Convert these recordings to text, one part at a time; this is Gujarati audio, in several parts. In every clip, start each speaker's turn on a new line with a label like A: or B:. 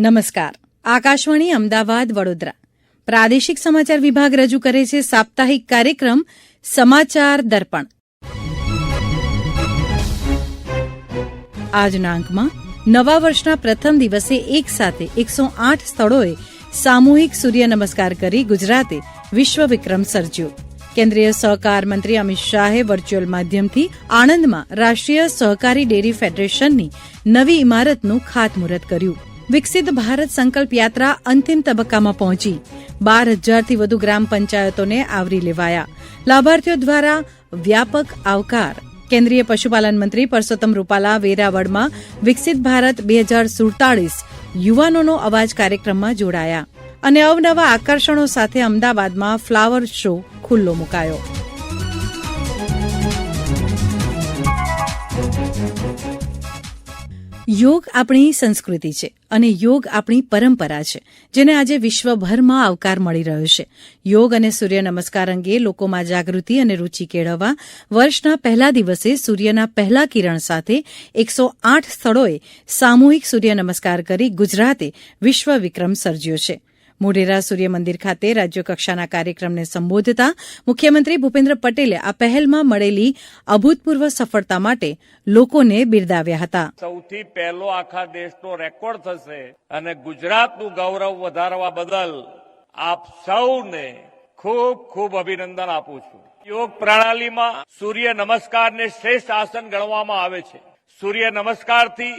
A: નમસ્કાર. આકાશવાણી અમદાવાદ વડોદરા. પ્રાદેશિક સમાચાર વિભાગ રજૂ કરે છે સાપ્તાહિક કાર્યક્રમ સમાચાર દર્પણ. આજના અંકમાં નવા વર્ષના પ્રથમ દિવસે એક સાથે એકસો આઠ સ્થળોએ સામૂહિક સૂર્ય નમસ્કાર કરી ગુજરાતે વિશ્વ વિક્રમ સર્જ્યો. કેન્દ્રીય સહકાર મંત્રી અમિત શાહે વર્ચ્યુઅલ માધ્યમથી આણંદમાં રાષ્ટ્રીય સહકારી ડેરી ફેડરેશનની નવી ઇમારતનું ખાતમુહૂર્ત કર્યું. વિકસિત ભારત સંકલ્પ યાત્રા અંતિમ તબક્કામાં પહોંચી. બાર હજારથી વધુ ગ્રામ પંચાયતોને આવરી લેવાયા. લાભાર્થીઓ દ્વારા વ્યાપક આવકાર. કેન્દ્રીય પશુપાલન મંત્રી પરસોત્તમ રૂપાલા વેરાવળમાં વિકસિત ભારત બે હજાર સુડતાળીસ યુવાનોનો અવાજ કાર્યક્રમમાં જોડાયા. અને અવનવા આકર્ષણો સાથે અમદાવાદમાં ફ્લાવર શો ખુલ્લો મુકાયો. યોગ આપણી સંસ્કૃતિ છે અને યોગ આપણી પરંપરા છે, જેને આજે વિશ્વભરમાં આવકાર મળી રહ્યો છે. યોગ અને સૂર્ય નમસ્કાર અંગે લોકોમાં જાગૃતિ અને રૂચિ કેળવવા વર્ષના પહેલા દિવસે સૂર્યના પહેલા કિરણ સાથે એકસો આઠ સ્થળોએ સામૂહિક સૂર્ય નમસ્કાર કરી ગુજરાતે વિશ્વ વિક્રમ સર્જ્યો છે. મોઢેરા સૂર્યમંદિર ખાતે રાજ્યકક્ષાના કાર્યક્રમને સંબોધતા મુખ્યમંત્રી ભૂપેન્દ્ર પટેલે આ પહેલમાં મળેલી અભૂતપૂર્વ સફળતા માટે લોકોને બિરદાવ્યા હતા.
B: સૌથી પહેલો આખા દેશનો રેકોર્ડ થશે અને ગુજરાતનું ગૌરવ વધારવા બદલ આપ સૌને ખૂબ ખૂબ અભિનંદન આપું છું. યોગ પ્રણાલીમાં સૂર્ય નમસ્કારને શ્રેષ્ઠ આસન ગણવામાં આવે છે. સૂર્ય નમસ્કારથી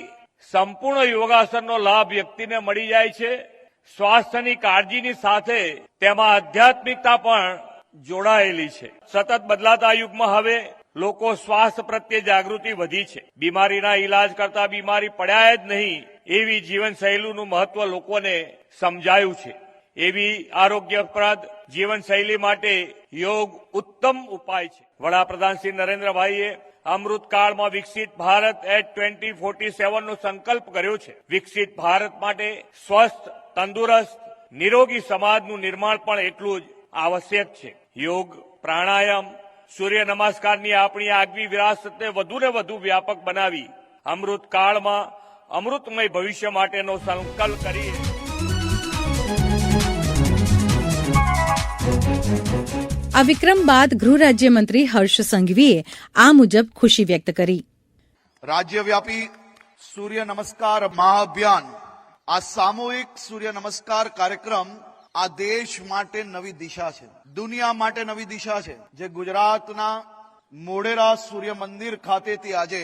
B: સંપૂર્ણ યોગાસનનો લાભ વ્યક્તિને મળી જાય છે. સ્વાસ્થ્યની કાળજીની સાથે તેમાં આધ્યાત્મિકતા પણ જોડાયેલી છે. સતત બદલાતા યુગમાં હવે લોકો સ્વાસ્થ્ય પ્રત્યે જાગૃતિ વધી છે. બીમારીના ઈલાજ કરતા બીમારી પડ્યા જ નહીં એવી જીવનશૈલીનું મહત્વ લોકોને સમજાયું છે. એવી આરોગ્યપ્રદ જીવનશૈલી માટે યોગ ઉત્તમ ઉપાય છે. વડાપ્રધાન શ્રી નરેન્દ્રભાઈએ અમૃતકાળમાં વિકસિત ભારત એટ ટ્વેન્ટી ફોર્ટી સેવનનો સંકલ્પ કર્યો છે. વિકસિત ભારત માટે સ્વસ્થ તંદુરસ્ત નિરોગી સમાજનું નિર્માણ પણ એટલું જ આવશ્યક છે. યોગ પ્રાણાયામ સૂર્ય નમસ્કારની આપણી આગવી વિરાસતને વધુ ને વધુ વ્યાપક બનાવી અમૃતકાળમાં અમૃતમય ભવિષ્ય માટેનો સંકલ્પ કરીએ.
A: આ વિક્રમ બાદ ગૃહ રાજ્યમંત્રી હર્ષ સંઘવીએ આ મુજબ ખુશી વ્યક્ત કરી.
C: રાજ્યવ્યાપી સૂર્ય નમસ્કાર મહાઅભિયાન આ સામૂહિક સૂર્ય નમસ્કાર કાર્યક્રમ આ દેશ માટે નવી દિશા છે. દુનિયા માટે નવી દિશા છે. જે ગુજરાતના મોઢેરા સૂર્ય મંદિર ખાતેથી આજે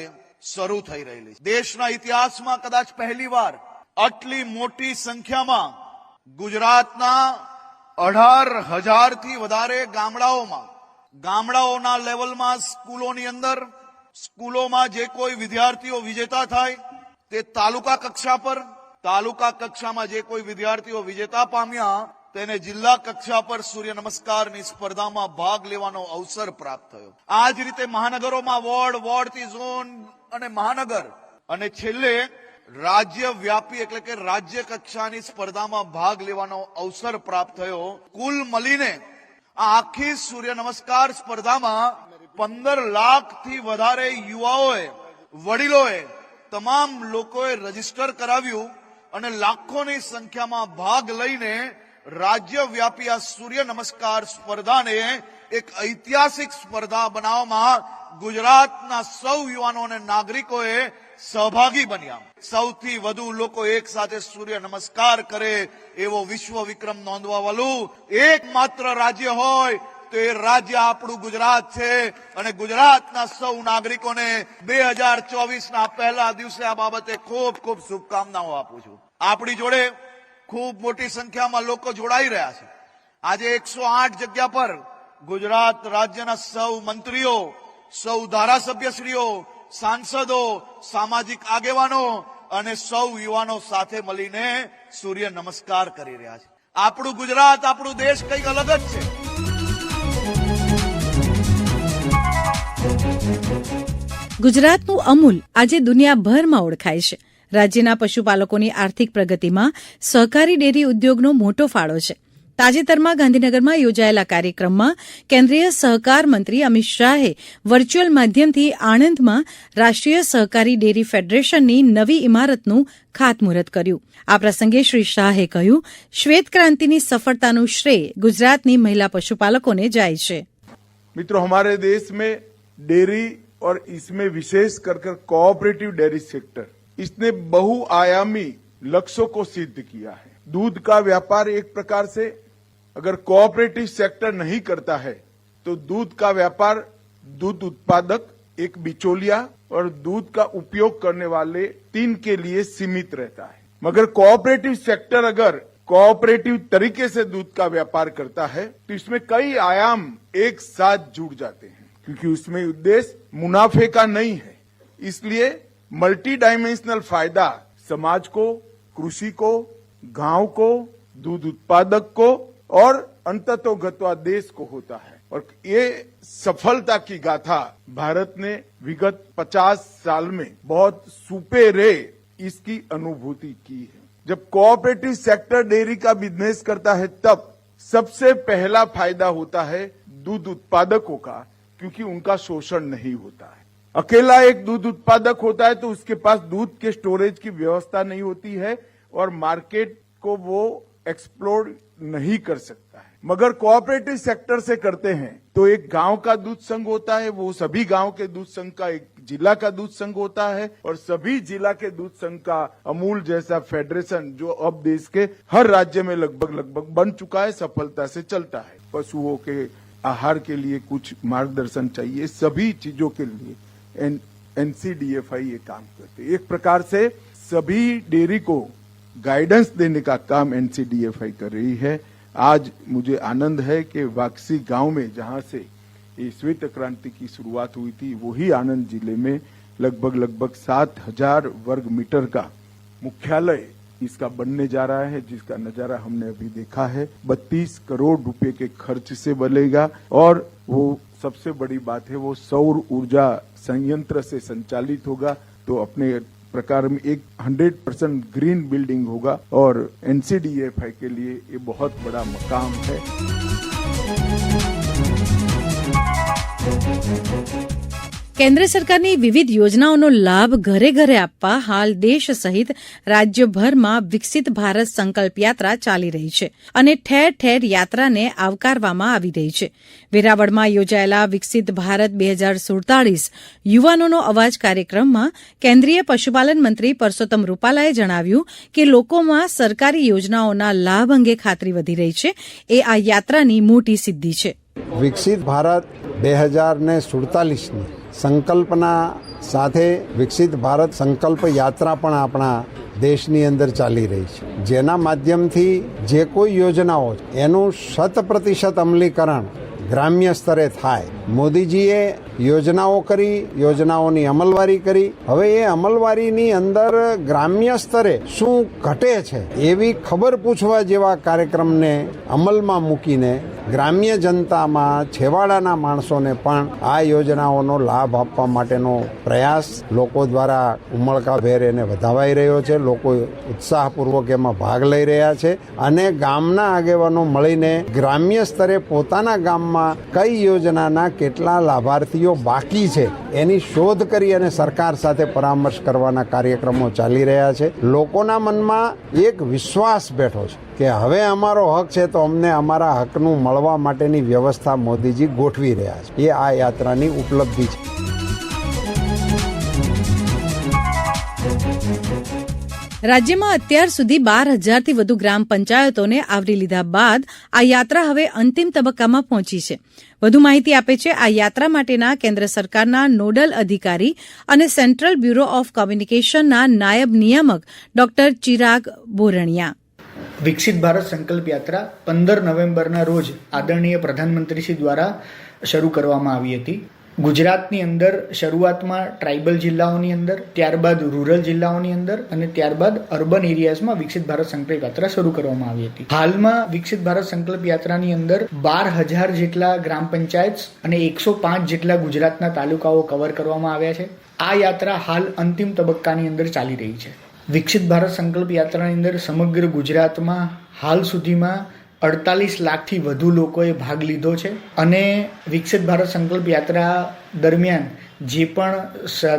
C: શરૂ થઈ રહેલી છે. દેશના ઇતિહાસમાં કદાચ પહેલીવાર આટલી મોટી સંખ્યામાં ગુજરાતના અઢાર હજારથી વધારે ગામડાઓમાં, ગામડાઓના લેવલમાં સ્કૂલોની અંદર, સ્કૂલોમાં જે કોઈ વિદ્યાર્થીઓ વિજેતા થાય તે તાલુકા કક્ષા પર તાલુકા કક્ષામાં જે કોઈ વિદ્યાર્થીઓ વિજેતા પામ્યા, તેને જિલ્લા કક્ષા પર સૂર્ય નમસ્કારની સ્પર્ધામાં ભાગ લેવાનો અવસર પ્રાપ્ત થયો. આ જ રીતે મહાનગરોમાં વોર્ડ, વોર્ડથી ઝોન અને મહાનગર. અને છેલ્લે રાજ્ય વ્યાપી એટલે કે રાજ્ય કક્ષાની સ્પર્ધામાં ભાગ લેવાનો અવસર પ્રાપ્ત થયો. કુલ મળીને આ આખી સૂર્ય નમસ્કાર સ્પર્ધામાં પંદર લાખથી વધારે યુવાઓએ, વડીલોએ, તમામ લોકોએ રજિસ્ટર કરાવ્યું. અને લાખોની સંખ્યામાં ભાગ લઈને રાજ્ય વ્યાપી આ સૂર્ય નમસ્કાર સ્પર્ધાને એક ઐતિહાસિક સ્પર્ધા બનાવવામાં ગુજરાતના સૌ યુવાનો અને નાગરિકોએ સહભાગી બન્યા. સૌથી વધુ લોકો એક સાથે સૂર્ય નમસ્કાર કરે એવો વિશ્વ વિક્રમ નોંધવા વાળું એકમાત્ર રાજ્ય હોય તો એ રાજ્ય આપણું ગુજરાત છે અને ગુજરાતના સૌ નાગરિકોને બે હજાર ચોવીસના પહેલા દિવસે આ બાબતે ખૂબ ખૂબ શુભકામનાઓ આપું છું. આપણી જોડે ખૂબ મોટી સંખ્યામાં લોકો જોડાઈ રહ્યા છે. આજે એકસો આઠ જગ્યા પર ગુજરાત રાજ્યના સૌ મંત્રીઓ, સૌ ધારાસભ્યશ્રીઓ, સાંસદો, સામાજિક આગેવાનો અને સૌ યુવાનો સાથે મળીને સૂર્ય નમસ્કાર કરી રહ્યા છે. આપણું ગુજરાત, આપણું દેશ કંઈક અલગ જ છે.
A: ગુજરાતનું અમૂલ આજે દુનિયાભરમાં ઓળખાય છે. રાજ્યના પશુપાલકોની આર્થિક પ્રગતિમાં સહકારી ડેરી ઉદ્યોગનો મોટો ફાળો છે. તાજેતરમાં ગાંધીનગરમાં યોજાયેલા કાર્યક્રમમાં કેન્દ્રીય સહકાર મંત્રી અમિત શાહે વર્ચ્યુઅલ માધ્યમથી આણંદમાં રાષ્ટ્રીય સહકારી ડેરી ફેડરેશનની નવી ઇમારતનું ખાતમુહૂર્ત કર્યું. આ પ્રસંગે શ્રી શાહે કહ્યું, શ્વેત ક્રાંતિની સફળતાનું શ્રેય ગુજરાતની મહિલા પશુપાલકોને જાય છે.
D: મિત્રો હમારે દેશ મેં ડેરી और इसमें विशेष कर कोऑपरेटिव डेयरी सेक्टर इसने बहुआयामी लक्ष्यों को सिद्ध किया है। दूध का व्यापार एक प्रकार से अगर कोऑपरेटिव सेक्टर नहीं करता है तो दूध का व्यापार दूध उत्पादक, एक बिचौलिया और दूध का उपयोग करने वाले तीन के लिए सीमित रहता है। मगर कोऑपरेटिव सेक्टर अगर कोऑपरेटिव तरीके से दूध का व्यापार करता है तो इसमें कई आयाम एक साथ जुड़ जाते हैं। क्योंकि उसमें उद्देश्य मुनाफे का नहीं है। इसलिए मल्टी डायमेंशनल फ़ायदा समाज को, कृषि को, गाँव को, दूध उत्पादक को और अंततोगत्वा देश को होता है। और ये सफलता की गाथा भारत ने विगत 50 साल में बहुत सुपेरे इसकी अनुभूति की है। जब कोऑपरेटिव सेक्टर डेयरी का बिज़नेस करता है, तब सबसे पहला फ़ायदा होता है दूध उत्पादकों का। क्योंकि उनका शोषण नहीं होता है। अकेला एक दूध उत्पादक होता है तो उसके पास दूध के स्टोरेज की व्यवस्था नहीं होती है और मार्केट को वो एक्सप्लोर नहीं कर सकता है। मगर कोऑपरेटिव सेक्टर से करते हैं तो एक गाँव का दूध संघ होता है, वो सभी गाँव के दूध संघ का एक जिला का दूध संघ होता है और सभी जिला के दूध संघ का अमूल जैसा फेडरेशन जो अब देश के हर राज्य में लगभग लगभग बन चुका है, सफलता से चलता है। पशुओं के आहार के लिए कुछ मार्गदर्शन चाहिए सभी चीज़ों के लिए। एन, एनसीडीएफआई ये काम करते एक प्रकार से सभी डेयरी को गाइडेंस देने का काम एनसीडीएफआई कर रही है। आज मुझे आनंद है कि वाक्सी गाँव में जहाँ से श्वेत क्रांति की शुरुआत हुई थी वही आनंद ज़िले में लगभग लगभग सात हज़ार वर्ग मीटर का मुख्यालय इसका बनने जा रहा है, जिसका नज़ारा हमने अभी देखा है, बत्तीस करोड़ रुपए के खर्च से बनेगा और वो सबसे बड़ी बात है, वो सौर ऊर्जा संयंत्र से संचालित होगा तो अपने प्रकार में एक हंड्रेड परसेंट ग्रीन बिल्डिंग होगा और एनसीडीएफआई के लिए ये बहुत बड़ा मकाम है।
A: કેન્દ્ર સરકારની વિવિધ યોજનાઓનો લાભ ઘરે ઘરે આપવા હાલ દેશ સહિત રાજ્યભરમાં વિકસિત ભારત સંકલ્પ યાત્રા ચાલી રહી છે અને ઠેર ઠેર યાત્રાને આવકારવામાં આવી રહી છે. વેરાવળમાં યોજાયેલા વિકસિત ભારત બે હજાર સુડતાલીસ યુવાનોનો અવાજ કાર્યક્રમમાં કેન્દ્રીય પશુપાલન મંત્રી પરસોત્તમ રૂપાલાએ જણાવ્યું કે લોકોમાં સરકારી યોજનાઓના લાભ અંગે ખાતરી વધી રહી છે. એ આ યાત્રાની મોટી સિદ્ધિ છે.
E: વિકસિત ભારત બે હજાર ને સુડતાલીસની સંકલ્પના સાથે વિકસિત ભારત સંકલ્પ યાત્રા પણ આપણા દેશની અંદર ચાલી રહી છે. જેના માધ્યમથી જે કોઈ યોજનાઓ, એનું શત પ્રતિશત અમલીકરણ ગ્રામ્ય સ્તરે થાય મોદીજીએ યોજનાઓ કરી, યોજનાઓની અમલવારી કરી. હવે એ અમલવારીની અંદર ગ્રામ્ય સ્તરે શું ઘટે છે એવી ખબર પૂછવા જેવા કાર્યક્રમને અમલમાં મૂકીને ગ્રામ્ય જનતામાં છેવાડાના માણસોને પણ આ યોજનાઓનો લાભ આપવા માટેનો પ્રયાસ લોકો દ્વારા ઉમળકાભેર એને વધાવાઈ રહ્યો છે. લોકો ઉત્સાહપૂર્વક એમાં ભાગ લઈ રહ્યા છે અને ગામના આગેવાનો મળીને ગ્રામ્ય સ્તરે પોતાના ગામમાં કઈ યોજનાના કેટલા લાભાર્થીઓ બાકી છે એની શોધ કરી અને સરકાર સાથે પરામર્શ કરવાના કાર્યક્રમો ચાલી રહ્યા છે. લોકોના મનમાં એક વિશ્વાસ બેઠો છે કે હવે અમારો હક છે તો અમને અમારા હકનું મળવા માટેની વ્યવસ્થા મોદીજી ગોઠવી રહ્યા છે. એ આ યાત્રાની ઉપલબ્ધિ છે.
A: રાજ્યમાં અત્યાર સુધી બાર હજારથી વધુ ગ્રામ પંચાયતોને આવરી લીધા બાદ આ યાત્રા હવે અંતિમ તબક્કામાં પહોંચી છે. વધુ માહિતી આપે છે આ યાત્રા માટેના કેન્દ્ર સરકારના નોડલ અધિકારી અને સેન્ટ્રલ બ્યુરો ઓફ કોમ્યુનિકેશનના નાયબ નિયામક ડોક્ટર ચિરાગ બોરણિયા.
F: વિકસિત ભારત સંકલ્પ યાત્રા પંદર નવેમ્બરના રોજ આદરણીય પ્રધાનમંત્રીશ્રી દ્વારા શરૂ કરવામાં આવી હતી. ગુજરાતની અંદર શરૂઆતમાં ટ્રાઇબલ જિલ્લાઓની અંદર, ત્યારબાદ રૂરલ જિલ્લાઓની અંદર અને ત્યારબાદ અર્બન એરિયાઝમાં વિકસિત ભારત સંકલ્પ યાત્રા શરૂ કરવામાં આવી હતી. હાલમાં વિકસિત ભારત સંકલ્પ યાત્રાની અંદર બાર હજાર જેટલા ગ્રામ પંચાયત અને એકસો પાંચ જેટલા ગુજરાતના તાલુકાઓ કવર કરવામાં આવ્યા છે. આ યાત્રા હાલ અંતિમ તબક્કાની અંદર ચાલી રહી છે. વિકસિત ભારત સંકલ્પ યાત્રાની અંદર સમગ્ર ગુજરાતમાં હાલ સુધીમાં અડતાલીસ લાખથી વધુ લોકોએ ભાગ લીધો છે. અને વિકસિત ભારત સંકલ્પ યાત્રા દરમિયાન જે પણ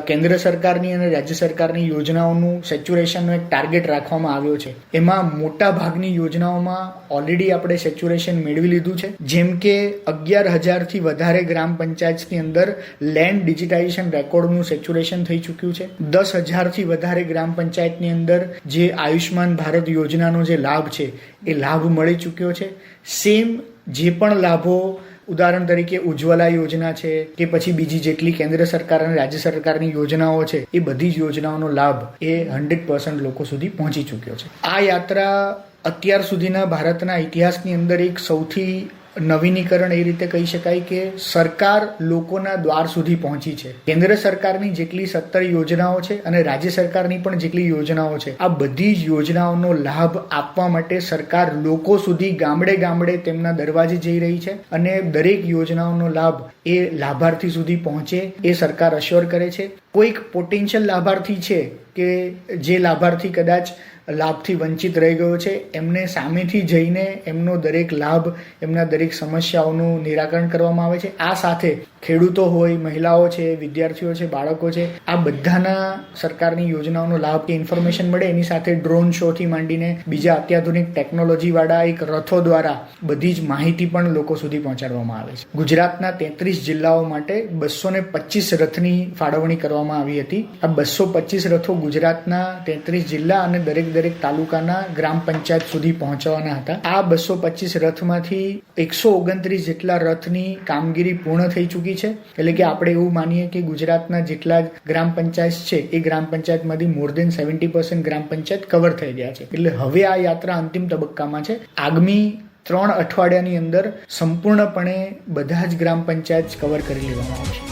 F: કેન્દ્ર સરકારની અને રાજ્ય સરકારની યોજનાઓનું સેચ્યુરેશનનો એક ટાર્ગેટ રાખવામાં આવ્યો છે. એમાં મોટા ભાગની યોજનાઓમાં ઓલરેડી આપણે સેચ્યુરેશન મેળવી લીધું છે. જેમ કે અગિયાર હજારથી વધારે ગ્રામ પંચાયતની અંદર લેન્ડ ડિજિટાઇઝેશન રેકોર્ડનું સેચ્યુરેશન થઈ ચૂક્યું છે. દસ હજારથી વધારે ગ્રામ પંચાયતની અંદર જે આયુષ્માન ભારત યોજનાનો જે લાભ છે, એ લાભ મળી ચૂક્યો છે. સેમ જે પણ લાભો ઉદાહરણ તરીકે ઉજ્જવલા યોજના છે કે પછી બીજી જેટલી કેન્દ્ર સરકાર અને રાજ્ય સરકારની યોજનાઓ છે, એ બધી જ યોજનાઓનો લાભ એ હંડ્રેડ પર્સન્ટ લોકો સુધી પહોંચી ચૂક્યો છે. આ યાત્રા અત્યાર સુધીના ભારતના ઇતિહાસની અંદર એક સૌથી નવીનીકરણ એ રીતે કહી શકાય કે સરકાર લોકોના દ્વાર સુધી પહોંચી છે. કેન્દ્ર સરકારની જેટલી સત્તર યોજનાઓ છે અને રાજ્ય સરકારની પણ જેટલી યોજનાઓ છે, આ બધી જ યોજનાઓનો લાભ આપવા માટે સરકાર લોકો સુધી ગામડે ગામડે તેમના દરવાજે જઈ રહી છે અને દરેક યોજનાઓનો લાભ એ લાભાર્થી સુધી પહોંચે એ સરકાર અશ્યોર કરે છે. કોઈક પોટેન્શિયલ લાભાર્થી છે કે જે લાભાર્થી કદાચ લાભથી વંચિત રહી ગયો છે. એમને સામેથી જઈને એમનો દરેક લાભ, એમના દરેક સમસ્યાઓનું નિરાકરણ કરવામાં આવે છે. આ સાથે ખેડૂતો હોય, મહિલાઓ છે, વિદ્યાર્થીઓ છે, બાળકો છે, આ બધાના સરકારની યોજનાઓનો લાભ કે ઇન્ફોર્મેશન મળે એની સાથે ડ્રોન શોથી માંડીને બીજા અત્યાધુનિક ટેકનોલોજીવાળા એક રથો દ્વારા બધી જ માહિતી પણ લોકો સુધી પહોંચાડવામાં આવે છે. ગુજરાતના તેત્રીસ જિલ્લાઓ માટે બસો ને પચીસ રથની ફાળવણી કરવામાં આવી હતી. આ બસો પચીસ રથો ગુજરાતના તેત્રીસ જિલ્લા અને દરેક દરેક તાલુકાના ગ્રામ પંચાયત સુધી પહોંચવાના હતા. આ બસો પચીસ રથમાંથી એકસો ઓગણત્રીસ જેટલા રથની કામગીરી પૂર્ણ થઈ ચૂકી છે. એટલે કે આપણે એવું માનીએ કે ગુજરાતના જેટલા ગ્રામ પંચાયત છે, એ ગ્રામ પંચાયતમાંથી more than seventy percent gram panchayat cover થઈ ગયા છે. એટલે હવે આ યાત્રા અંતિમ તબક્કામાં છે. આગામી ત્રણ અઠવાડિયાની અંદર સંપૂર્ણપણે બધા જ ગ્રામ પંચાયત કવર કરી લેવામાં આવશે.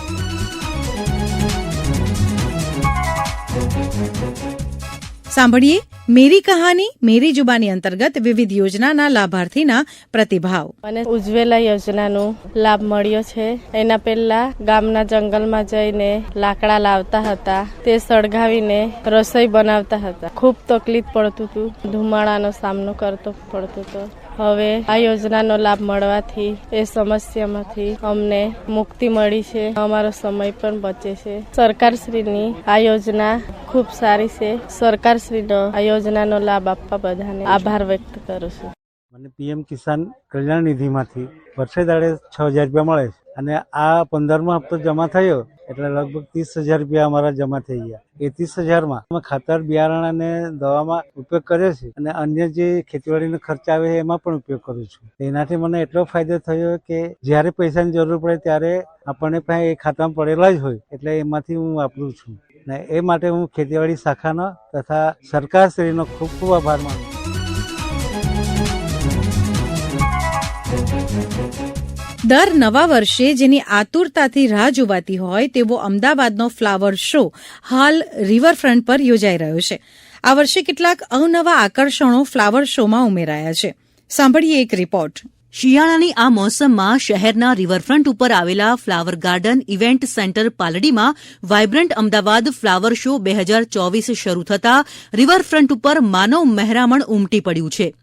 A: સાંભળીએ મેરી કહાની, મેરી જુબાની અંતર્ગત વિવિધ યોજનાના લાભાર્થીના પ્રતિભાવ.
G: મને ઉજ્જવલા યોજનાનો લાભ મળ્યો છે. એના પહેલા ગામના જંગલમાં જઈને લાકડા લાવતા હતા. તે સળગાવીને રસોઈ બનાવતા હતા. ખૂબ તકલીફ પડતું હતું. ધુમાડાનો સામનો કરતો, પડતો હતો. હવે આ યોજનાનો લાભ મળવાથી, એ સમસ્યામાંથી અમને મુક્તિ મળી છે. અમારો સમય પણ બચે છે. સરકારશ્રીની આ યોજના ખૂબ સારી છે. સરકારશ્રીનો આ યોજનાનો લાભ આપવા બધાને આભાર વ્યક્ત કરું છું.
H: મને પીએમ કિસાન કલ્યાણ નિધિમાંથી વર્ષે દાડે છ હજાર રૂપિયા મળે છે. અને આ પંદરમો હપ્તો જમા થયો એટલે લગભગ ત્રીસ હજાર રૂપિયા અમારા જમા થઈ ગયા. એ ત્રીસ હજારમાં અમે ખાતર, બિયારણ અને દવામાં ઉપયોગ કર્યો છે અને અન્ય જે ખેતીવાડીનો ખર્ચ આવે છે એમાં પણ ઉપયોગ કરું છું. એનાથી મને એટલો ફાયદો થયો કે જ્યારે પૈસાની જરૂર પડે ત્યારે આપણને પાસે એ ખાતામાં પડેલા જ હોય, એટલે એમાંથી હું વાપરું છું. ને એ માટે હું ખેતીવાડી શાખાનો તથા સરકારશ્રીનો ખૂબ ખૂબ આભાર માનું
A: દર નવા વર્ષે જેની આતુરતાથી રાહ જોવાતી હોય તેવો અમદાવાદનો ફ્લાવર શો હાલ રિવરફ્રન્ટ પર યોજાઈ રહ્યો છે. આ વર્ષે કેટલાક અવનવા આકર્ષણો ફ્લાવર શોમાં ઉમેરાયા છે. સાંભળીએ એક રિપોર્ટ.
I: શિયાળાની આ મોસમમાં શહેરના રિવરફ્રન્ટ ઉપર આવેલા ફ્લાવર ગાર્ડન ઇવેન્ટ સેન્ટર પાલડીમાં વાયબ્રન્ટ અમદાવાદ ફ્લાવર શો બે હજાર ચોવીસ શરૂ થતાં રિવરફ્રન્ટ ઉપર માનવ મહેરામણ ઉમટી પડ્યું છે.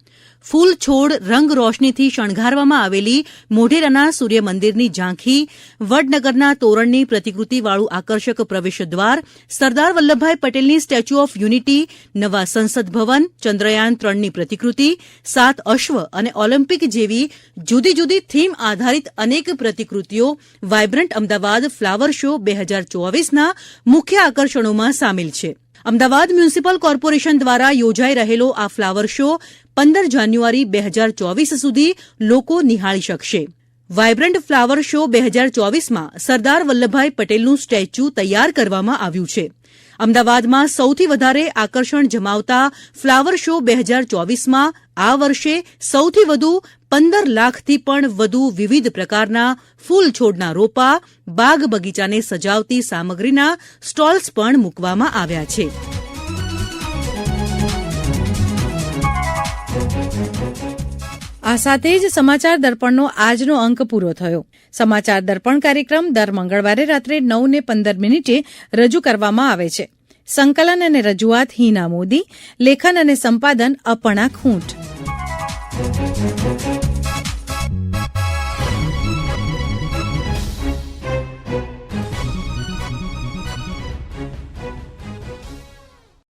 I: ફૂલ છોડ રંગ રોશનીથી શણગારવામાં આવેલી મોઢેરાના સૂર્ય મંદિરની ઝાંખી, વડનગરના તોરણની પ્રતિકૃતિવાળું આકર્ષક પ્રવેશદ્વાર સરદાર વલ્લભભાઈ પટેલની સ્ટેચ્યુ ઓફ યુનિટી, નવા સંસદ ભવન, ચંદ્રયાન ત્રણની પ્રતિકૃતિ, સાત અશ્વ અને ઓલિમ્પિક જેવી જુદી જુદી થીમ આધારિત અનેક પ્રતિકૃતિઓ વાયબ્રન્ટ અમદાવાદ ફ્લાવર શો બે હજાર ચોવીસના મુખ્ય આકર્ષણોમાં સામેલ છે. અમદાવાદ મ્યુનિસિપલ કોર્પોરેશન દ્વારા યોજાઈ રહેલો આ ફ્લાવર શો પંદર જાન્યુઆરી બે હજાર ચોવીસ સુધી લોકો નિહાળી શકશે. વાયબ્રન્ટ ફ્લાવર શો બે હજાર ચોવીસમાં સરદાર વલ્લભભાઈ પટેલનું સ્ટેચ્યુ તૈયાર કરવામાં આવ્યું છે. અમદાવાદમાં સૌથી વધારે આકર્ષણ જમાવતા ફ્લાવર શો બે હજાર ચોવીસમાં આ વર્ષે સૌથી વધુ પંદર લાખથી પણ વધુ વિવિધ પ્રકારના ફૂલ છોડના રોપા, બાગ બગીચાને સજાવતી સામગ્રીના સ્ટોલ્સ પણ મૂકવામાં આવ્યા છે.
A: આ સાથે જ સમાચાર દર્પણનો આજનો અંક પૂરો થયો. સમાચાર દર્પણ કાર્યક્રમ દર મંગળવારે રાત્રે નવને પંદર મિનિટે રજૂ કરવામાં આવે છે. સંકલન અને રજૂઆત હિના મોદી, લેખન અને સંપાદન અપણા ખૂંટ.